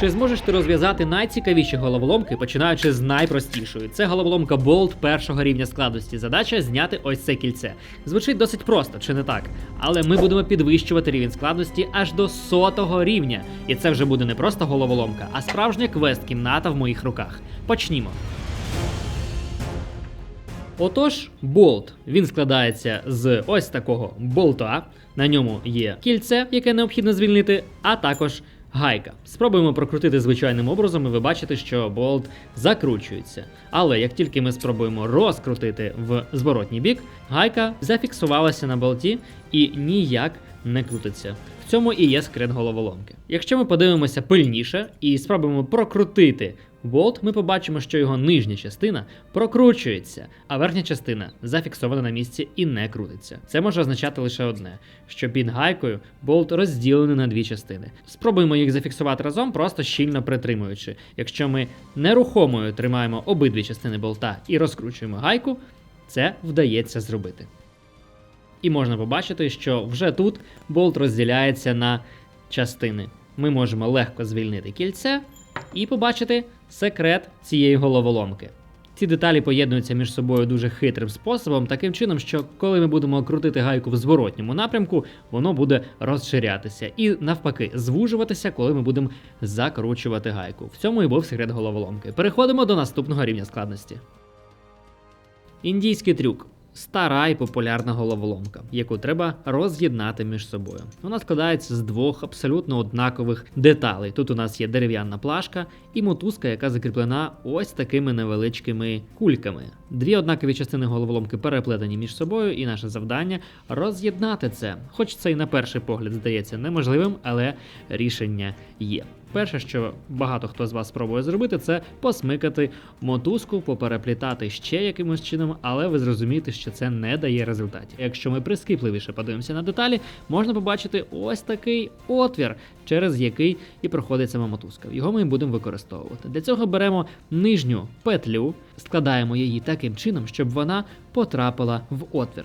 Чи зможеш ти розв'язати найцікавіші головоломки, починаючи з найпростішої? Це головоломка Bolt першого рівня складності. Задача зняти ось це кільце. Звучить досить просто, чи не так? Але ми будемо підвищувати рівень складності аж до сотого рівня. І це вже буде не просто головоломка, а справжня квест-кімната в моїх руках. Почнімо. Отож, болт він складається з ось такого болта. На ньому є кільце, яке необхідно звільнити, а також гайка. Спробуємо прокрутити звичайним образом, і ви бачите, що болт закручується. Але як тільки ми спробуємо розкрутити в зворотній бік, гайка зафіксувалася на болті і ніяк не крутиться. В цьому і є секрет головоломки. Якщо ми подивимося пильніше і спробуємо прокрутити болт, ми побачимо, що його нижня частина прокручується, а верхня частина зафіксована на місці і не крутиться. Це може означати лише одне: що під гайкою болт розділений на дві частини. Спробуємо їх зафіксувати разом, просто щільно притримуючи. Якщо ми нерухомою тримаємо обидві частини болта і розкручуємо гайку, це вдається зробити. І можна побачити, що вже тут болт розділяється на частини. Ми можемо легко звільнити кільце і побачити секрет цієї головоломки. Ці деталі поєднуються між собою дуже хитрим способом, таким чином, що коли ми будемо крутити гайку в зворотньому напрямку, воно буде розширятися і навпаки звужуватися, коли ми будемо закручувати гайку. В цьому і був секрет головоломки. Переходимо до наступного рівня складності. Індійський трюк. Стара і популярна головоломка, яку треба роз'єднати між собою. Вона складається з двох абсолютно однакових деталей. Тут у нас є дерев'яна плашка і мотузка, яка закріплена ось такими невеличкими кульками. Дві однакові частини головоломки переплетені між собою, і наше завдання роз'єднати це. Хоч це і на перший погляд здається неможливим, але рішення є. Перше, що багато хто з вас спробує зробити, це посмикати мотузку, попереплітати ще якимось чином, але ви зрозумієте, що це не дає результатів. Якщо ми прискіпливіше подивимося на деталі, можна побачити ось такий отвір, через який і проходить сама мотузка. Його ми будемо використовувати. Для цього беремо нижню петлю, складаємо її таким чином, щоб вона потрапила в отвір.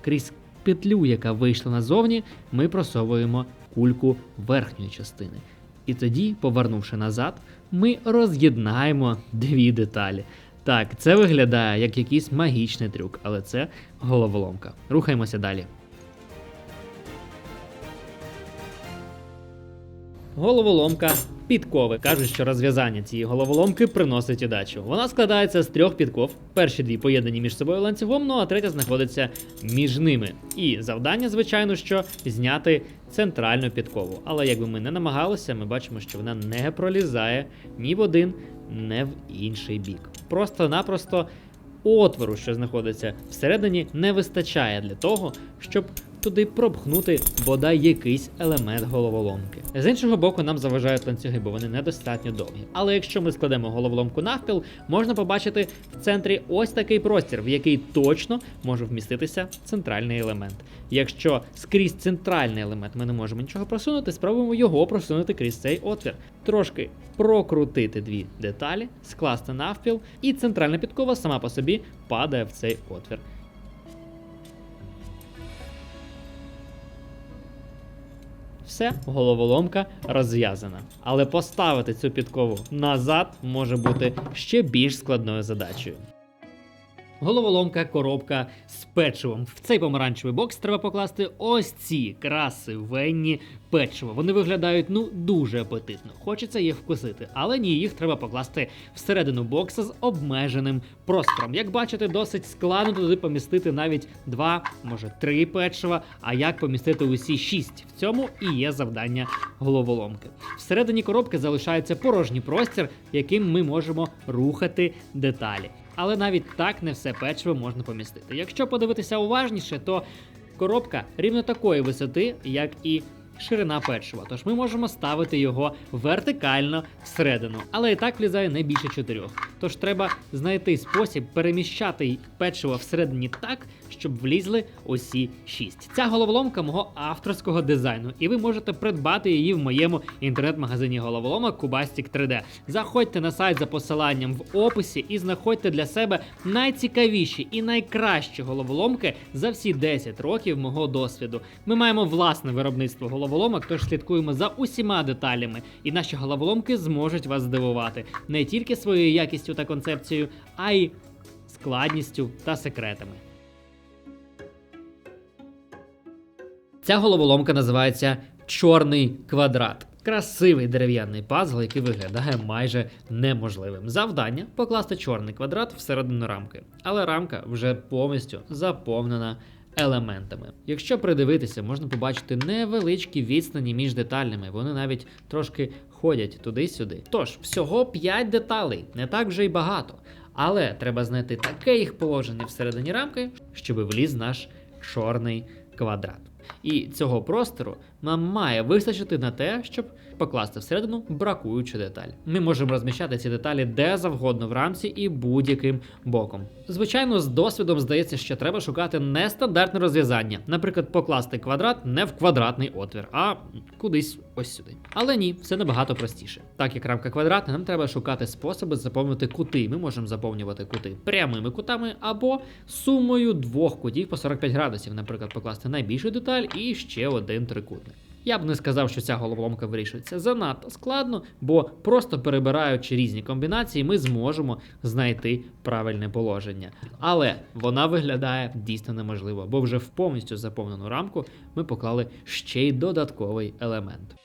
Крізь петлю, яка вийшла назовні, ми просовуємо кульку верхньої частини. І тоді, повернувши назад, ми роз'єднаємо дві деталі. Так, це виглядає як якийсь магічний трюк, але це головоломка. Рухаємося далі. Головоломка підкови. Кажуть, що розв'язання цієї головоломки приносить удачу. Вона складається з трьох підков. Перші дві поєднані між собою ланцюгом, ну а третя знаходиться між ними. І завдання, звичайно, що зняти центральну підкову. Але якби ми не намагалися, ми бачимо, що вона не пролізає ні в один, ні в інший бік. Просто-напросто отвору, що знаходиться всередині, не вистачає для того, щоб туди пропхнути бодай якийсь елемент головоломки. З іншого боку, нам заважають ланцюги, бо вони недостатньо довгі. Але якщо ми складемо головоломку навпіл, можна побачити в центрі ось такий простір, в який точно може вміститися центральний елемент. Якщо скрізь центральний елемент ми не можемо нічого просунути, спробуємо його просунути крізь цей отвір. Трошки прокрутити дві деталі, скласти навпіл, і центральна підкова сама по собі падає в цей отвір. Все, головоломка розв'язана. Але поставити цю підкову назад може бути ще більш складною задачею. Головоломка, коробка з печивом. В цей помаранчевий бокс треба покласти ось ці красивенні печиво. Вони виглядають ну дуже апетитно. Хочеться їх вкусити, але ні, їх треба покласти всередину бокса з обмеженим простором. Як бачите, досить складно туди помістити навіть два, може три печива. А як помістити усі шість? В цьому і є завдання головоломки. Всередині коробки залишається порожній простір, яким ми можемо рухати деталі. Але навіть так не все печиво можна помістити. Якщо подивитися уважніше, то коробка рівно такої висоти, як і ширина печива. Тож ми можемо ставити його вертикально всередину, але і так влізає не більше чотирьох. Тож треба знайти спосіб переміщати печиво всередині так, щоб влізли усі шість. Ця головоломка мого авторського дизайну, і ви можете придбати її в моєму інтернет-магазині головоломок Кубастік 3D. Заходьте на сайт за посиланням в описі і знаходьте для себе найцікавіші і найкращі головоломки за всі 10 років мого досвіду. Ми маємо власне виробництво головоломок, тож слідкуємо за усіма деталями, і наші головоломки зможуть вас здивувати не тільки своєю якістю та концепцією, а й складністю та секретами. Ця головоломка називається Чорний квадрат. Красивий дерев'яний пазл, який виглядає майже неможливим. Завдання покласти чорний квадрат всередину рамки, але рамка вже повністю заповнена елементами. Якщо придивитися, можна побачити невеличкі відстані між деталями. Вони навіть трошки ходять туди-сюди. Тож, всього 5 деталей, не так вже й багато. Але треба знайти таке їх положення всередині рамки, щоб вліз наш чорний квадрат. І цього простору нам має вистачити на те, щоб покласти всередину бракуючу деталь. Ми можемо розміщати ці деталі де завгодно в рамці і будь-яким боком. Звичайно, з досвідом здається, що треба шукати нестандартне розв'язання, наприклад, покласти квадрат не в квадратний отвір, а кудись ось сюди. Але ні, все набагато простіше. Так як рамка квадратна, нам треба шукати способи заповнити кути. Ми можемо заповнювати кути прямими кутами або сумою двох кутів по 45 градусів, наприклад, покласти найбільшу деталь і ще один трикутник. Я б не сказав, що ця головоломка вирішується занадто складно, бо просто перебираючи різні комбінації, ми зможемо знайти правильне положення. Але вона виглядає дійсно неможливо, бо вже в повністю заповнену рамку ми поклали ще й додатковий елемент.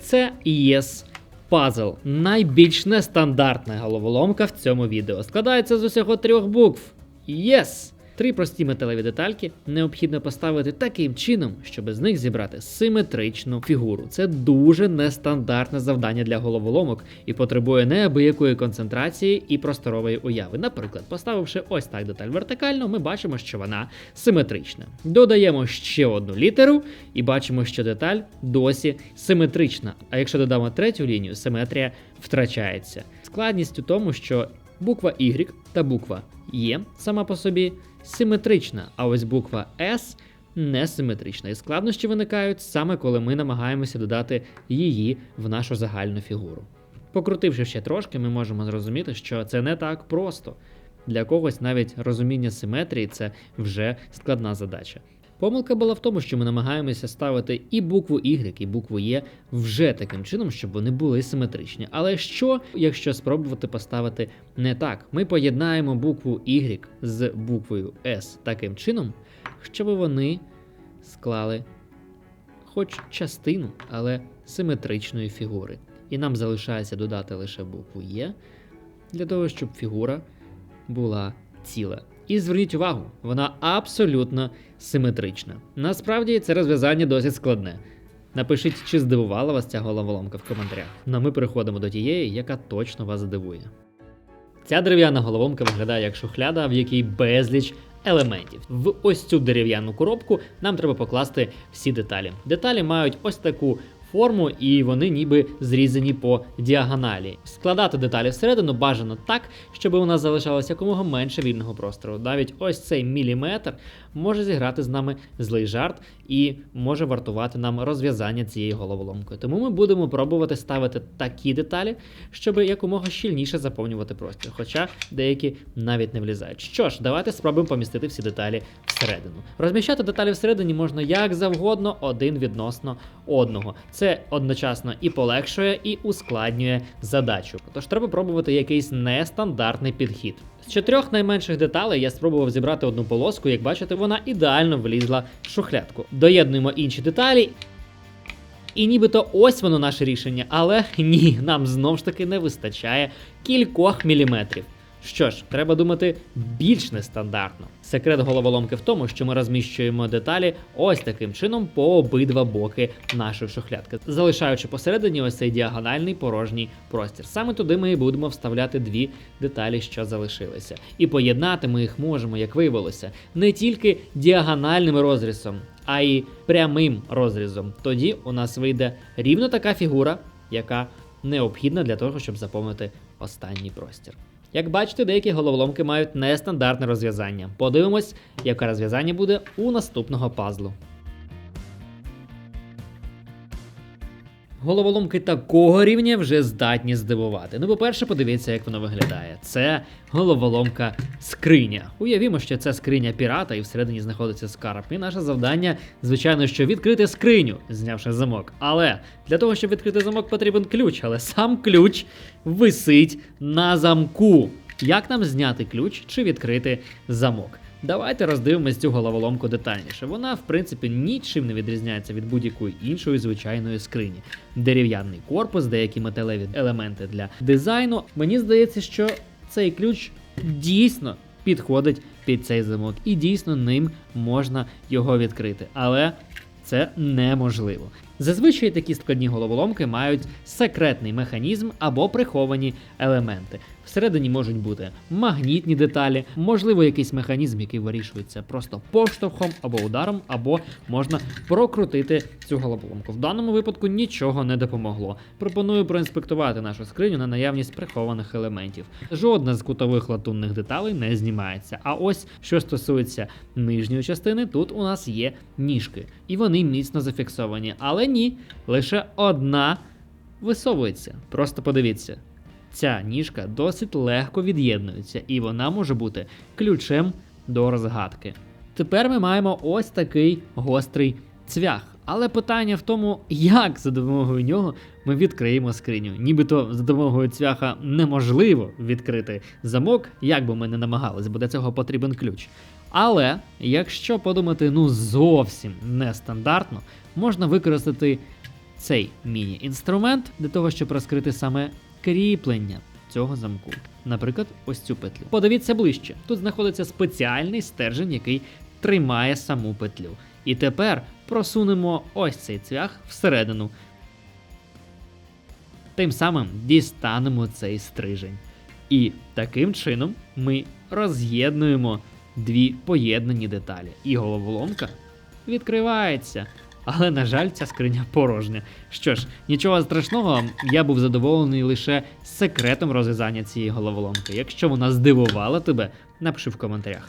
Це ЄС Пазл найбільш нестандартна головоломка в цьому відео. Складається з усього трьох букв. Єс! Три прості металеві детальки необхідно поставити таким чином, щоб з них зібрати симетричну фігуру. Це дуже нестандартне завдання для головоломок і потребує неабиякої концентрації і просторової уяви. Наприклад, поставивши ось так деталь вертикально, ми бачимо, що вона симетрична. Додаємо ще одну літеру і бачимо, що деталь досі симетрична. А якщо додамо третю лінію, симетрія втрачається. Складність у тому, що буква Y та буква Є сама по собі симетрична, а ось буква S несиметрична. І складнощі виникають саме коли ми намагаємося додати її в нашу загальну фігуру. Покрутивши ще трошки, ми можемо зрозуміти, що це не так просто. Для когось навіть розуміння симетрії це вже складна задача. Помилка була в тому, що ми намагаємося ставити і букву Y, і букву Є вже таким чином, щоб вони були симетричні. Але що, якщо спробувати поставити не так? Ми поєднаємо букву Y з буквою S таким чином, щоб вони склали хоч частину, але симетричної фігури. І нам залишається додати лише букву Є для того, щоб фігура була ціла. І зверніть увагу, вона абсолютно симетрична. Насправді це розв'язання досить складне. Напишіть, чи здивувала вас ця головоломка в коментарях. Ну ми переходимо до тієї, яка точно вас здивує. Ця дерев'яна головоломка виглядає як шухляда, в якій безліч елементів. В ось цю дерев'яну коробку нам треба покласти всі деталі. Деталі мають ось таку форму, і вони ніби зрізані по діагоналі. Складати деталі всередину бажано так, щоб у нас залишалося якомога менше вільного простору. Навіть ось цей міліметр може зіграти з нами злий жарт і може вартувати нам розв'язання цієї головоломки. Тому ми будемо пробувати ставити такі деталі, щоб якомога щільніше заповнювати простір. Хоча деякі навіть не влізають. Що ж, давайте спробуємо помістити всі деталі всередину. Розміщати деталі всередині можна як завгодно, один відносно одного. Це одночасно і полегшує, і ускладнює задачу. Тож треба пробувати якийсь нестандартний підхід. З чотирьох найменших деталей я спробував зібрати одну полоску, як бачите, вона ідеально влізла в шухлядку. Доєднуємо інші деталі. І нібито ось воно наше рішення, але ні, нам знов ж таки не вистачає кількох міліметрів. Що ж, треба думати більш нестандартно. Секрет головоломки в тому, що ми розміщуємо деталі ось таким чином по обидва боки нашої шухлядки, залишаючи посередині ось цей діагональний порожній простір. Саме туди ми і будемо вставляти дві деталі, що залишилися. І поєднати ми їх можемо, як виявилося, не тільки діагональним розрізом, а й прямим розрізом. Тоді у нас вийде рівно така фігура, яка необхідна для того, щоб заповнити останній простір. Як бачите, деякі головоломки мають нестандартне розв'язання. Подивимось, яке розв'язання буде у наступного пазлу. Головоломки такого рівня вже здатні здивувати. Ну, по-перше, подивіться, як воно виглядає. Це головоломка скриня. Уявімо, що це скриня пірата, і всередині знаходиться скарб. І наше завдання, звичайно, що відкрити скриню, знявши замок. Але для того, щоб відкрити замок, потрібен ключ, але сам ключ висить на замку. Як нам зняти ключ чи відкрити замок? Давайте роздивимось цю головоломку детальніше. Вона, в принципі, нічим не відрізняється від будь-якої іншої звичайної скрині. Дерев'яний корпус, деякі металеві елементи для дизайну. Мені здається, що цей ключ дійсно підходить під цей замок, і дійсно ним можна його відкрити. Але це неможливо. Зазвичай такі складні головоломки мають секретний механізм або приховані елементи. Всередині можуть бути магнітні деталі, можливо, якийсь механізм, який вирішується просто поштовхом або ударом, або можна прокрутити цю головоломку. В даному випадку нічого не допомогло. Пропоную проінспектувати нашу скриню на наявність прихованих елементів. Жодна з кутових латунних деталей не знімається. А ось що стосується нижньої частини, тут у нас є ніжки, і вони міцно зафіксовані. Але ні, лише одна висовується. Просто подивіться. Ця ніжка досить легко від'єднується, і вона може бути ключем до розгадки. Тепер ми маємо ось такий гострий цвях. Але питання в тому, як за допомогою нього ми відкриємо скриню. Нібито за допомогою цвяха неможливо відкрити замок, як би ми не намагались, бо для цього потрібен ключ. Але якщо подумати ну зовсім нестандартно, можна використати цей міні-інструмент для того, щоб розкрити саме кріплення цього замку. Наприклад, ось цю петлю. Подивіться ближче. Тут знаходиться спеціальний стержень, який тримає саму петлю. І тепер просунемо ось цей цвях всередину. Тим самим дістанемо цей стрижень. І таким чином ми роз'єднуємо дві поєднані деталі. І головоломка відкривається. Але, на жаль, ця скриня порожня. Що ж, нічого страшного, я був задоволений лише секретом розв'язання цієї головоломки. Якщо вона здивувала тебе, напиши в коментарях.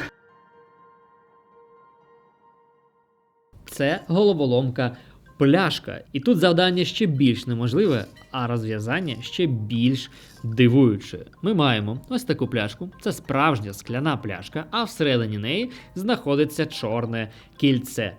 Це головоломка пляшка. І тут завдання ще більш неможливе, а розв'язання ще більш дивуюче. Ми маємо ось таку пляшку, це справжня скляна пляшка, а всередині неї знаходиться чорне кільце.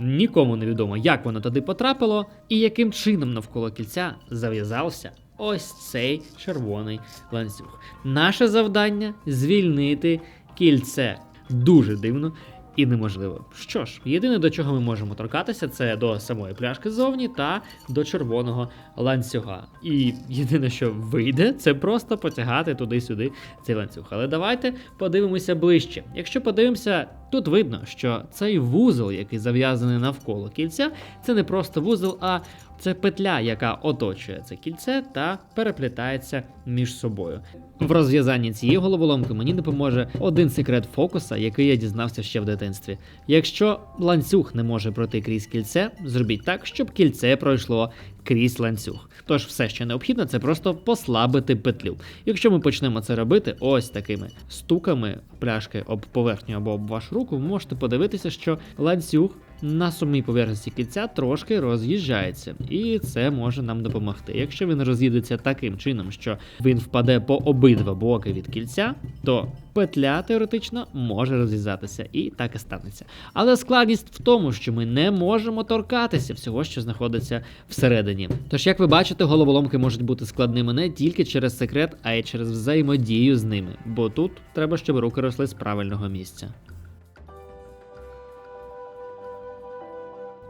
Нікому не відомо, як воно туди потрапило, і яким чином навколо кільця зав'язався ось цей червоний ланцюг. Наше завдання звільнити кільце. Дуже дивно і неможливо. Що ж, єдине до чого ми можемо торкатися, це до самої пляшки ззовні та до червоного ланцюга. І єдине, що вийде, це просто потягати туди-сюди цей ланцюг. Але давайте подивимося ближче. Якщо подивимося, тут видно, що цей вузол, який зав'язаний навколо кільця, це не просто вузол, а це петля, яка оточує це кільце та переплітається між собою. В розв'язанні цієї головоломки мені допоможе один секрет фокуса, який я дізнався ще в дитинстві. Якщо ланцюг не може пройти крізь кільце, зробіть так, щоб кільце пройшло крізь ланцюг. Тож все, що необхідно, це просто послабити петлю. Якщо ми почнемо це робити ось такими стуками пляшки об поверхню або об вашу руку, ви можете подивитися, що ланцюг на самій поверхності кільця трошки роз'їжджається, і це може нам допомогти. Якщо він роз'їдеться таким чином, що він впаде по обидва боки від кільця, то петля теоретично може розв'язатися, і так і станеться. Але складність в тому, що ми не можемо торкатися всього, що знаходиться всередині. Тож, як ви бачите, головоломки можуть бути складними не тільки через секрет, а й через взаємодію з ними. Бо тут треба, щоб руки росли з правильного місця.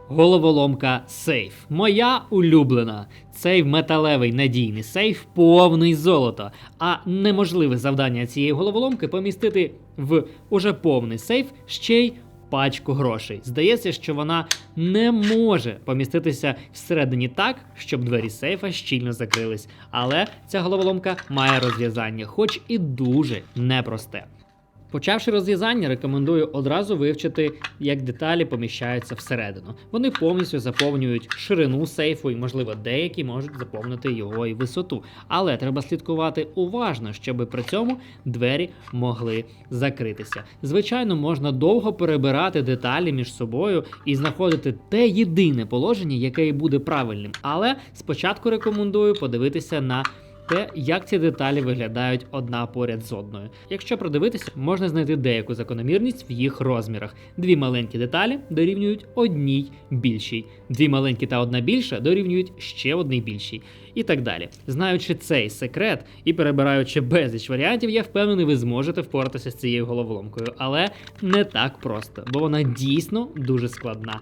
Головоломка сейф. Моя улюблена. Цей металевий надійний сейф повний золота. А неможливе завдання цієї головоломки помістити в уже повний сейф ще й пачку грошей. Здається, що вона не може поміститися всередині так, щоб двері сейфа щільно закрились. Але ця головоломка має розв'язання, хоч і дуже непросте. Почавши розв'язання, рекомендую одразу вивчити, як деталі поміщаються всередину. Вони повністю заповнюють ширину сейфу, і, можливо, деякі можуть заповнити його і висоту. Але треба слідкувати уважно, щоб при цьому двері могли закритися. Звичайно, можна довго перебирати деталі між собою і знаходити те єдине положення, яке і буде правильним. Але спочатку рекомендую подивитися на те, як ці деталі виглядають одна поряд з одною. Якщо продивитися, можна знайти деяку закономірність в їх розмірах. Дві маленькі деталі дорівнюють одній більшій, дві маленькі та одна більша дорівнюють ще одній більшій. І так далі. Знаючи цей секрет і перебираючи безліч варіантів, я впевнений, ви зможете впоратися з цією головоломкою, але не так просто, бо вона дійсно дуже складна.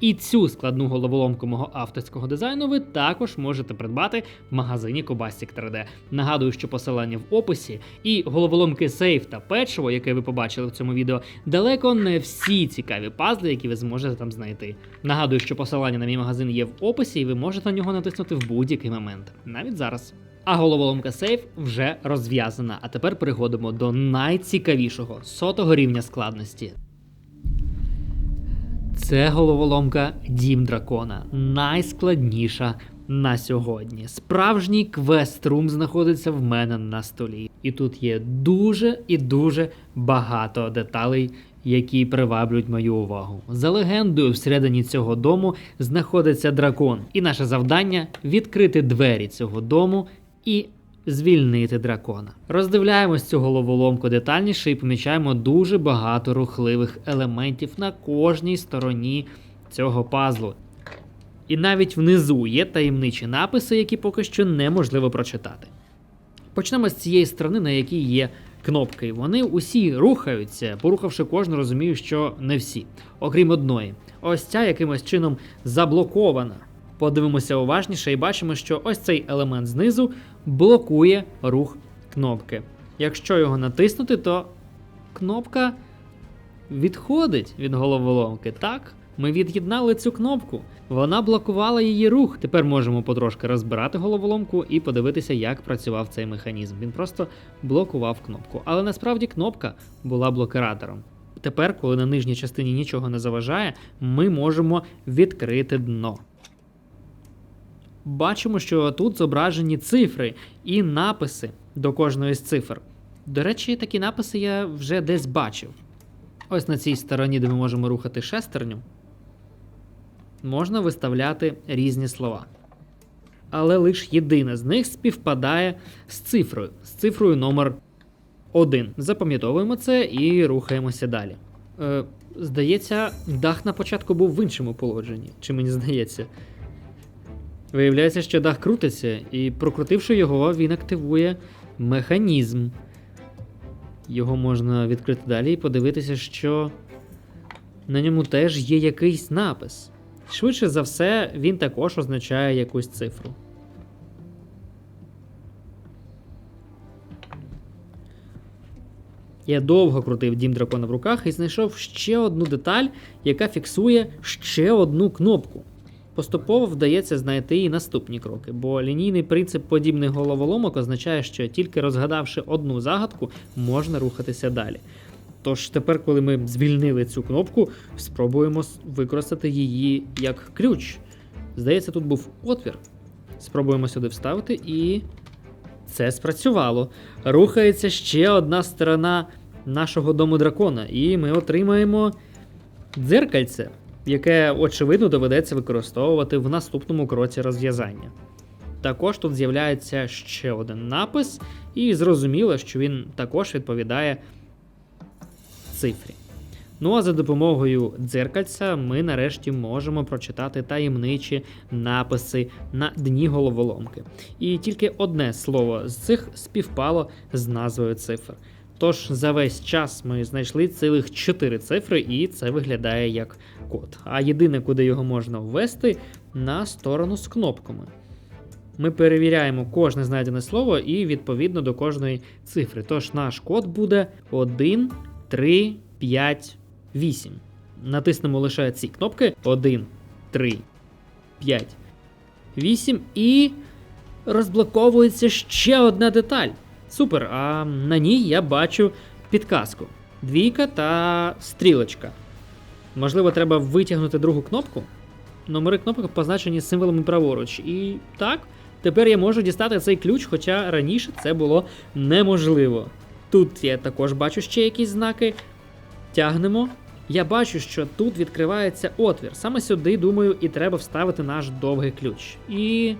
І цю складну головоломку мого авторського дизайну ви також можете придбати в магазині Кобастік 3D. Нагадую, що посилання в описі і головоломки сейф та печиво, яке ви побачили в цьому відео, далеко не всі цікаві пазли, які ви зможете там знайти. Нагадую, що посилання на мій магазин є в описі, і ви можете на нього натиснути в будь-який момент, навіть зараз. А головоломка сейф вже розв'язана. А тепер переходимо до найцікавішого сотого рівня складності. Це головоломка Дім Дракона, найскладніша на сьогодні. Справжній квест-рум знаходиться в мене на столі. І тут є дуже і дуже багато деталей, які приваблюють мою увагу. За легендою, всередині цього дому знаходиться дракон, і наше завдання відкрити двері цього дому і звільнити дракона. Роздивляємось цю головоломку детальніше і помічаємо дуже багато рухливих елементів на кожній стороні цього пазлу. І навіть внизу є таємничі написи, які поки що неможливо прочитати. Почнемо з цієї сторони, на якій є кнопки. Вони усі рухаються, порухавши кожну, розумію, що не всі, окрім одної. Ось ця якимось чином заблокована. Подивимося уважніше і бачимо, що ось цей елемент знизу блокує рух кнопки. Якщо його натиснути, то кнопка відходить від головоломки. Так, ми від'єднали цю кнопку. Вона блокувала її рух. Тепер можемо потрошки розбирати головоломку і подивитися, як працював цей механізм. Він просто блокував кнопку. Але насправді кнопка була блокиратором. Тепер, коли на нижній частині нічого не заважає, ми можемо відкрити дно. Бачимо, що тут зображені цифри і написи до кожної з цифр. До речі, такі написи я вже десь бачив. Ось на цій стороні, де ми можемо рухати шестерню, можна виставляти різні слова. Але лише єдине з них співпадає з цифрою, з цифрою номер 1. Запам'ятовуємо це і рухаємося далі. Е, здається, дах на початку був в іншому положенні. Чи мені здається? Виявляється, що дах крутиться, і прокрутивши його, він активує механізм. Його можна відкрити далі і подивитися, що на ньому теж є якийсь напис. Швидше за все, він також означає якусь цифру. Я довго крутив дім дракона в руках і знайшов ще одну деталь, яка фіксує ще одну кнопку. Поступово вдається знайти і наступні кроки, бо лінійний принцип подібних головоломок означає, що тільки розгадавши одну загадку, можна рухатися далі. Тож тепер, коли ми звільнили цю кнопку, спробуємо використати її як ключ. Здається, тут був отвір. Спробуємо сюди вставити, і це спрацювало. Рухається ще одна сторона нашого дому дракона, і ми отримаємо дзеркальце, яке, очевидно, доведеться використовувати в наступному кроці розв'язання. Також тут з'являється ще один напис, і зрозуміло, що він також відповідає цифрі. Ну а за допомогою дзеркальця ми нарешті можемо прочитати таємничі написи на дні головоломки. І тільки одне слово з цих співпало з назвою цифр. Тож за весь час ми знайшли цілих 4 цифри, і це виглядає як код. А єдине, куди його можна ввести, на сторону з кнопками. Ми перевіряємо кожне знайдене слово і відповідно до кожної цифри. Тож наш код буде 1, 3, 5, 8. Натиснемо лише ці кнопки 1, 3, 5, 8 і розблоковується ще одна деталь. Супер. А на ній я бачу підказку: двійка та стрілочка. Можливо, треба витягнути другу кнопку. Номери кнопок позначені символами праворуч. І так, тепер я можу дістати цей ключ, хоча раніше це було неможливо. Тут я також бачу ще якісь знаки. Тягнемо. Я бачу, що тут відкривається отвір. Саме сюди, думаю, і треба вставити наш довгий ключ. І.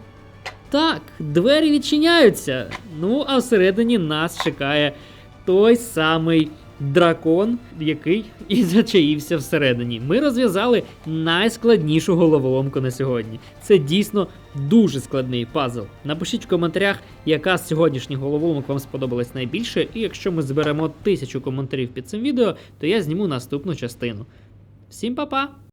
Так, двері відчиняються. Ну, а всередині нас чекає той самий дракон, який і зачаївся всередині. Ми розв'язали найскладнішу головоломку на сьогодні. Це дійсно дуже складний пазл. Напишіть в коментарях, яка з сьогоднішніх головоломок вам сподобалась найбільше, і якщо ми зберемо тисячу коментарів під цим відео, то я зніму наступну частину. Всім па-па!